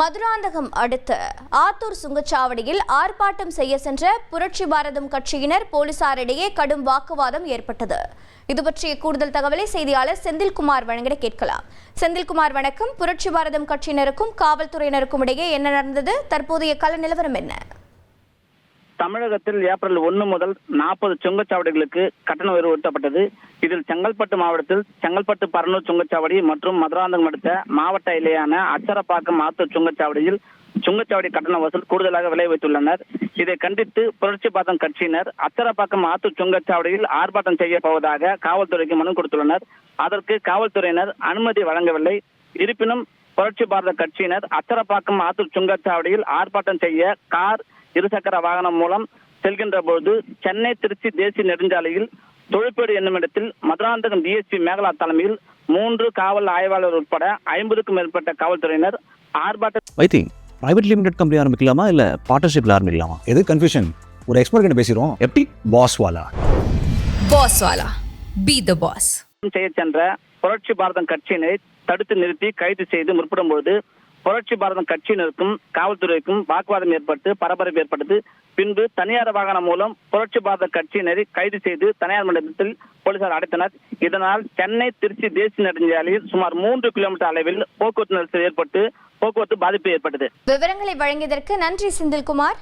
மதுராந்தகம் அடுத்த ஆத்தூர் சுங்கச்சாவடியில் ஆர்ப்பாட்டம் செய்ய சென்ற புரட்சி பாரதம் கட்சியினர் போலீசாரிடையே கடும் வாக்குவாதம் ஏற்பட்டது. இது பற்றிய கூடுதல் தகவலை செய்தியாளர் செந்தில்குமார் வழங்கிட கேட்கலாம். செந்தில்குமார் வணக்கம். புரட்சி பாரதம் கட்சியினருக்கும் காவல்துறையினருக்கும் இடையே என்ன நடந்தது? தற்போதைய கல நிலவரம் என்ன? தமிழகத்தில் ஏப்ரல் ஒன்று முதல் நாற்பது சுங்கச்சாவடிகளுக்கு கட்டண உயர்வு உயர்த்தப்பட்டது. இதில் செங்கல்பட்டு மாவட்டத்தில் செங்கல்பட்டு பரனூர் சுங்கச்சாவடி மற்றும் மதுராந்தகம் அடுத்த மாவட்ட எல்லையான அச்சரப்பாக்கம் ஆத்தூர் சுங்கச்சாவடியில் சுங்கச்சாவடி கட்டண வசூல் கூடுதலாக விலை வைத்துள்ளனர். இதை கண்டித்து புரட்சி பாதம் கட்சியினர் அச்சரப்பாக்கம் ஆத்தூர் சுங்கச்சாவடியில் ஆர்ப்பாட்டம் செய்ய போவதாக காவல்துறைக்கு மனு கொடுத்துள்ளனர். அதற்கு காவல்துறையினர் அனுமதி வழங்கவில்லை. இருப்பினும் புரட்சி பாரத கட்சியினர் அச்சரப்பாக்கம் ஆத்தூர் சுங்கச்சாவடியில் ஆர்ப்பாட்டம் செய்ய கார் இருசக்கர வாகனம் மூலம் செல்கின்ற பொழுது சென்னை திருச்சி தேசிய நெடுஞ்சாலையில் தொழிற்பேடு என்னும் இடத்தில் மதுராந்தகம் டிஎஸ்பி மேகலா தலைமையில் மூன்று காவல் ஆய்வாளர் உட்பட ஐம்பதுக்கும் மேற்பட்ட காவல்துறையினர் ஆர்ப்பாட்ட வைத்தி பிரைவேட் லிமிடெட் கம்பெனி ஆரம்பிக்கலாமா இல்லை பார்ட்னர்ஷிப்பில் ஆரம்பிக்கலாமா எது கன்ஃபியூஷன் ஒரு எக்ஸ்பர்ட் கிட்ட பேசிடுவோம் எப்படி Boss Wala Boss Wala. Be the boss. செய்ய சென்ற புரட்சி பாரதம் கட்சியினரை தடுத்து நிறுத்தி கைது செய்து முற்படும் பொழுது புரட்சி பாரதம் கட்சியினருக்கும் காவல்துறைக்கும் வாக்குவாதம் ஏற்பட்டு பரபரப்பு ஏற்பட்டது. பின்பு தனியார் வாகனம் மூலம் புரட்சி பாரத கட்சியினரை கைது செய்து தனியார் மண்டலத்தில் போலீசார் அடைத்தனர். இதனால் சென்னை திருச்சி தேசிய நெடுஞ்சாலையில் சுமார் மூன்று கிலோமீட்டர் அளவில் போக்குவரத்து நெரிசல் ஏற்பட்டு போக்குவரத்து பாதிப்பு ஏற்பட்டது. விவரங்களை வழங்கியதற்கு நன்றி செந்தில்குமார்.